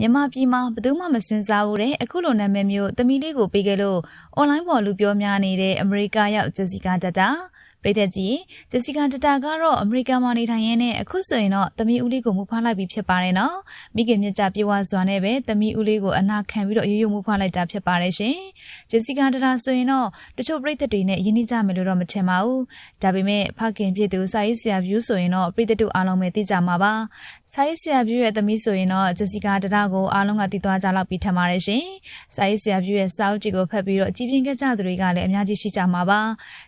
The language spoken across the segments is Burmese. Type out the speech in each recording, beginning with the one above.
မြန်မာပြည်မှာဘယ်သူမှမစင်စားဘူးတဲ့အခုလိုနာမည်မျိုးသမီးလေးကိုပေးခဲ့လို့အွန်လိုင်းပေါ်လူပြောများနေတဲ့အမေရိကရောက်ဂျက်စီကာတတာ ပြည်သက်ကြီးဂျက်စီကာတတာကတော့အမေရိကန်မှာနေထိုင်ရင်းနဲ့အခုဆိုရင်တော့သမီးဦးလေးကိုမူဖားလိုက်ပြီးဖြစ်ပါတယ်နော်မိခင်မြတ်ကြပြေဝစွာနဲ့ပဲသမီးဦးလေးကိုအနာခံပြီးတော့ရိုးရိုးမူဖားလိုက်တာဖြစ်ပါတယ်ရှင်ဂျက်စီကာတတာဆိုရင်တော့တချို့ပြည်သက်တွေနဲ့ယဉ်ကျေးကြမယ်လို့တော့မထင်ပါဘူးဒါပေမဲ့ဖခင်ဖြစ်သူစာရေးဆရာဗျူးဆိုရင်တော့ပြည်သက်တို့အားလုံးပဲသိကြမှာပါစာရေးဆရာဗျူးရဲ့သမီးဆိုရင်တော့ဂျက်စီကာတတာကိုအားလုံးကသိသွားကြလောက်ပြီးထင်ပါတယ်ရှင်စာရေးဆရာဗျူးရဲ့စာအုပ်ကြီးကိုဖတ်ပြီးတော့ကြည်ပြင်းခဲ့ကြသူတွေကလည်းအများကြီးရှိကြမှာပါ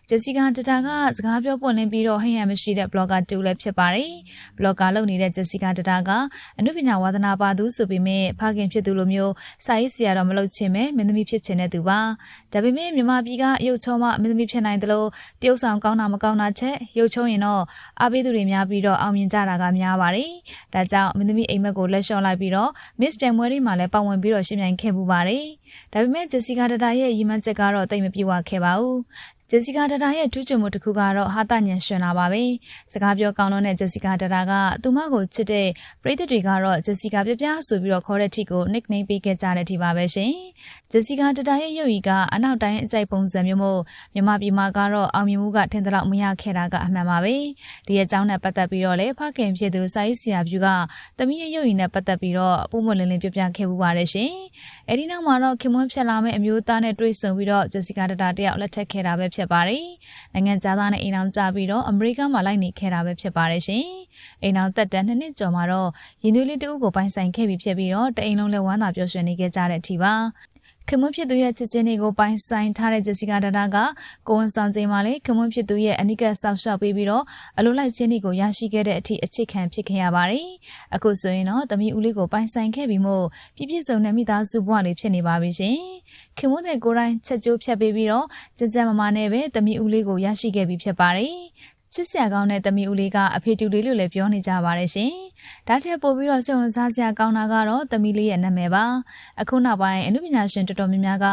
ဂျက်စီကာတတာကစကားပြောပွင့်လင်းပြီးတော့ဟိယံမရှိတဲ့ blogger တူလည်းဖြစ်ပါတယ်။ blogger လုပ်နေတဲ့ဂျက်စီကာတတာကအနုပညာဝါသနာပါသူဆိုပေမဲ့ဖခင်ဖြစ်သူလိုမျိုးစာရေးဆရာတော့မလုပ်ချင်ပဲမင်းသမီးဖြစ်ချင်တဲ့သူပါ။ဒါပေမဲ့မြန်မာပြည်ကရုပ်ချုံမှမင်းသမီးဖြစ်နိုင်တယ်လို့တရုတ်ဆောင်ကောင်းတာမကောင်းတာချက်ရုပ်ချုံရင်တော့အားပေးသူတွေများပြီးတော့အောင်မြင်ကြတာကများပါတယ်။ဒါကြောင့်မင်းသမီးအိမ်မက်ကိုလက်လျှော့လိုက်ပြီးတော့ Miss ပြိုင်ပွဲတွေမှာလည်းပါဝင်ပြီးတော့ရှင်းပြိုင်ခဲ့မှုပါတယ်။ဒါပေမဲ့ဂျက်စီကာတတာရဲ့ရည်မှန်းချက်ကတော့တိတ်မပြေဝခဲ့ပါဘူး။ ဂျက်စီကာတတာရဲ့ထူးချွန်မှုတစ်ခုကတော့ဟာတညံရှင်လာပါပဲ။စကားပြောကောင်းလုံးတဲ့ဂျက်စီကာတတာကသူမကိုချစ်တဲ့ပရိသတ်တွေကတော့ဂျက်စီကာပြပြဆိုပြီးတော့ခေါ်တဲ့ ठी ကို nickname ပေးခဲ့ကြတဲ့ ठी ပါပဲရှင်။ဂျက်စီကာတတာရဲ့ရုပ်ရည်ကအနောက်တိုင်းအကြိုက်ပုံစံမျိုးမို့မြန်မာပြည်မှာကတော့အောင်မြင်မှုကထင်သလောက်မရခဲ့တာကအမှန်ပါပဲ။ဒီရဲ့အကြောင်းနဲ့ပတ်သက်ပြီးတော့လေဖခင်ဖြစ်သူစာရေးဆရာဗျူကတမီးရဲ့ရုပ်ရည်နဲ့ပတ်သက်ပြီးတော့ပုံမလင်းလင်းပြပြခဲ့မှုပါတယ်ရှင်။အဲဒီနောက်မှာတော့ခင်မွန်းဖြစ်လာမဲ့အမျိုးသားနဲ့တွေ့ဆုံပြီးတော့ဂျက်စီကာတတာတယောက်လက်ထပ်ခဲ့တာပဲဖြစ်ပါတယ်။နိုင်ငံသားနဲ့အိမ်အောင်ကြပြီးတော့အမေရိကမှာလိုက်နေခဲ့တာပဲဖြစ်ပါတယ်ရှင်။အိမ်အောင်တက်တန်းနှစ်နှစ်ကျော်မှာတော့ရင်သွေးလေးတဦးကိုပိုင်ဆိုင်ခဲ့ပြီးဖြစ်ပြီးတော့တအိမ်လုံးလည်းဝမ်းသာပျော်ရွှင်နေခဲ့ကြတဲ့အထိပါ။ ခင်မွန်းဖြစ်သူရဲ့ချစ်ချင်းတွေကိုပိုင်ဆိုင်ထားတဲ့ဂျက်စီကာဒါတာကကိုဝန်ဆောင်ချိန်မှာလေခင်မွန်းဖြစ်သူရဲ့အနိကဆောက်ရှောက်ပေးပြီးတော့အလိုလိုက်ချင်းတွေကိုရရှိခဲ့တဲ့အထိအခြေခံဖြစ်ခဲ့ရပါတယ်။အခုဆိုရင်တော့သမီးဦးလေးကိုပိုင်ဆိုင်ခဲ့ပြီးမို့ပြည့်ပြည့်စုံတဲ့မိသားစုဘဝလေးဖြစ်နေပါပြီရှင်။ခင်မွန်းတဲ့ကိုယ်တိုင်ချက်ကျိုးဖြတ်ပေးပြီးတော့ကြကြမမနဲ့ပဲသမီးဦးလေးကိုရရှိခဲ့ပြီးဖြစ်ပါတယ်။ ချစ်စရာကောင်းတဲ့သမီးဦးလေးကအဖေတူလေးလို့လည်းပြောနေကြပါတယ်ရှင်။ဒါထက်ပိုပြီးတော့စိတ်ဝင်စားစရာကောင်းတာကတော့သမီးလေးရဲ့နာမည်ပါ။အခုနောက်ပိုင်းအနုပညာရှင်တော်တော်များများက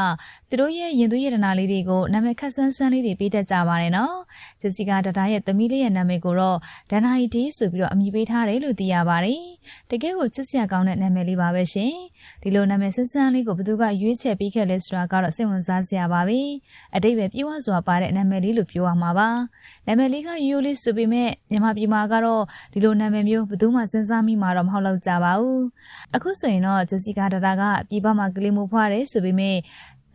သူတို့ရဲ့ရင်သွေးရတနာလေးတွေကိုနာမည်ခက်ဆန်းဆန်းလေးတွေပေးတတ်ကြပါတယ်နော်။စစ်စီကဒတာရဲ့သမီးလေးရဲ့နာမည်ကိုတော့ဒန်နာဟီတီဆိုပြီးတော့အမည်ပေးထားတယ်လို့သိရပါတယ်။တကယ်ကိုချစ်စရာကောင်းတဲ့နာမည်လေးပါပဲရှင်။ ဒီလိုနာမည်ဆန်းဆန်းလေးကိုဘသူကရွေးချယ်ပေးခဲ့လဲဆိုတာကတော့စိတ်ဝင်စားစရာပါပဲ။အတိတ်ပဲပြေဝစွာပါတဲ့နာမည်လေးလို့ပြောရမှာပါ။နာမည်လေးကရိုးရိုးလေးဆိုပေမဲ့မြန်မာပြည်မှာကတော့ဒီလိုနာမည်မျိုးဘယ်သူမှစဉ်းစားမိမှာတော့မဟုတ်တော့ကြပါဘူးအခုဆိုရင်တော့ဂျက်စီကာဒါတာကပြည်ပမှာကလေးမိုးဖွားတယ်ဆိုပေမဲ့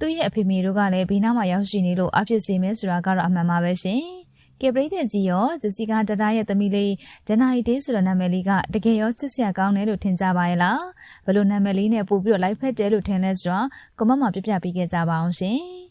သူ့ရဲ့အဖေမေတို့ကလည်းဘေးနားမှာရောက်ရှိနေလို့အဖြစ်စေမယ်ဆိုတာကတော့အမှန်ပါပဲရှင် ကပရိသတ်ကြီးရောဂျစီကာတတာရဲ့သမီးလေးဒနာရီတေးဆိုတဲ့နာမည်လေးကတကယ်ရောချစ်စရာကောင်းတယ်လို့ထင်ကြပါရဲ့လားဘယ်လိုနာမည်လေးနဲ့ပို့ပြီးတော့ live ဖက်တယ်လို့ထင်လဲဆိုတော့ကမ္ဘာမှာပြပြပေးခဲ့ကြပါအောင်ရှင်